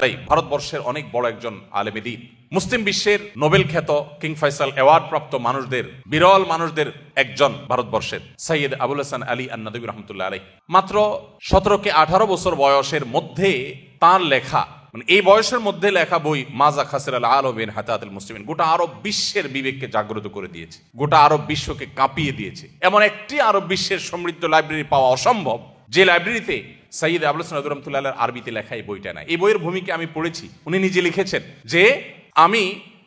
তাই ভারতবর্ষের অনেক বড় একজন আলেমেদিন মুসলিম বিশ্বের নোবেল খ্যাত কিং ফয়সাল অ্যাওয়ার্ড প্রাপ্ত মানুষদের, বিরল মানুষদের একজন ভারতবর্ষের সৈয়দ আবুল হাসান আলী আন্নাদবী রহমতুল্লাহ আলী মাত্র সতেরো কে আঠারো বছর বয়সের মধ্যে তার লেখা মানে এই বয়সের মধ্যে লেখা বই মাজা খাসির আল আলবিন হাতাতুল মুসলিমিন, গোটা আরব বিশ্বের বিবেককে জাগ্রত করে দিয়েছে। গোটা আরব বিশ্বকে কাঁপিয়ে দিয়েছে। এমন একটি আরব বিশ্বের সমৃদ্ধ লাইব্রেরি পাওয়া অসম্ভব, যে লাইব্রেরিতে সৈয়দ আবুল হাসান রহমতুল্লাহ আরবিতে লেখা এই বইটা না এই বইয়ের ভূমিকা আমি পড়েছি, উনি নিজে লিখেছেন যে, আমি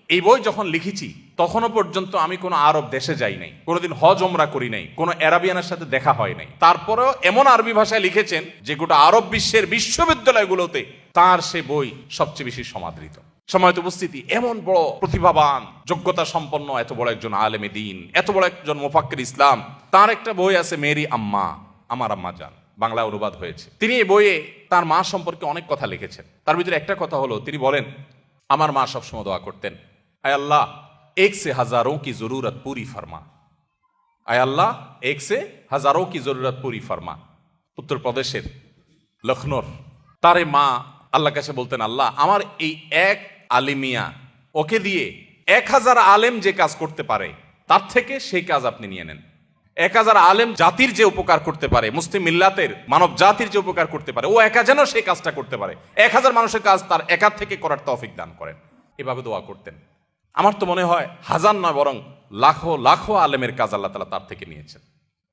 এই বই যখন লিখেছি, তখনও পর্যন্ত আমি কোনো আরব দেশে যাই নাই, কোনোদিন হজ ওমরা করি নাই, কোনো অ্যারাবিয়ানের সাথে দেখা হয় নাই। তারপরেও এমন আরবি ভাষায় লিখেছেন যে, গোটা আরব বিশ্বের বিশ্ববিদ্যালয়গুলোতে তার সে বই সবচেয়ে বেশি সমাদৃত। সময়ত উপস্থিতি, এমন বড় প্রতিভাবান যোগ্যতা সম্পন্ন এত বড় একজন আলেমে দিন, এত বড় একজন মোফাক্কের ইসলাম, তার একটা বই আছে, মেরি আম্মা, আমার আম্মা জান। বাংলা অনুবাদ হয়েছে। তিনি এই বইয়ে তার মা সম্পর্কে অনেক কথা লিখেছেন। তার ভিতরে একটা কথা হলো, তিনি বলেন, আমার মা সবসময় দোয়া করতেন। আয় আল্লাহ এক সে হাজারো কি জরুরত পুরি ফার্মা আয় আল্লাহ এক সে হাজারো কি জরুরত পুরি ফার্মা উত্তরপ্রদেশের লখনৌর তারে মা আল্লাহ কাছে বলতেন, আল্লাহ, আমার এই এক আলিমিয়া, ওকে দিয়ে এক হাজার আলেম যে কাজ করতে পারে, তার থেকে সেই কাজ আপনি নিয়ে নেন। এক হাজার আলেম জাতির যে উপকার করতে পারে, মুসলিম মিল্লাতের মানব জাতির যে উপকার করতে পারে, ও একা যেন সেই কাজটা করতে পারে। এক হাজার মানুষের কাজ তার একা থেকে করার তৌফিক দান করেন। এভাবে দোয়া করতেন। আমার তো মনে হয় হাজার নয়, বরং লাখো লাখো আলেমের কাজ আল্লাহ তালা তার থেকে নিয়েছেন।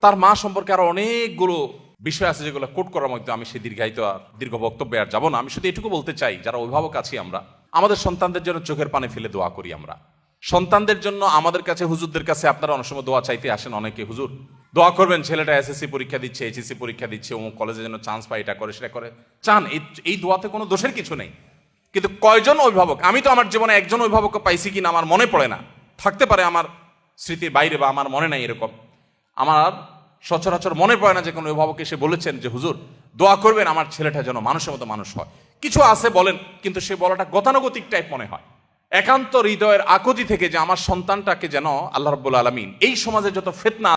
তার মা সম্পর্কে আরও অনেকগুলো বিষয় আছে যেগুলো কোট করার মধ্যে আমি সেই দীর্ঘায়িত আর দীর্ঘ বক্তব্যে আর যাব না। আমি শুধু এটুকু বলতে চাই, যারা অভিভাবক আছি আমরা, আমাদের সন্তানদের জন্য চোখের পানে ফেলে দোয়া করি আমরা। সন্তানদের জন্য আমাদের কাছে, হুজুরদের কাছে আপনারা অনেক সময় দোয়া চাইতে আসেন অনেকে, হুজুর, দোয়া করবেন, ছেলেটা এসএসসি পরীক্ষা দিচ্ছে এইচএসসি পরীক্ষা দিচ্ছে ও কলেজে যেন চান্স পায়, এটা করে, সেটা করে। চান, এই এই দোয়াতে কোনো দোষের কিছু নেই। কিন্তু কয়জন অভিভাবক, আমি তো আমার জীবনে একজন অভিভাবক পাইছি কিনা আমার মনে পড়ে না। থাকতে পারে আমার স্মৃতির বাইরে বা আমার মনে নাই এরকম। আমার সচরাচর মনে পড়ে না যে কোনো অভিভাবক এসে বলেছেন যে, হুজুর, দোয়া করবেন, আমার ছেলেটা যেন মানুষের মতো মানুষ হয়। কিছু আছে বলেন, কিন্তু সে বলাটা গতানুগতিক টাইপ মনে হয়। একান্ত হৃদয়ের আকতি থেকে যে আমার সন্তানটাকে যেন আল্লাহ রব্বুল আলমিন এই সমাজে যত ফেতনা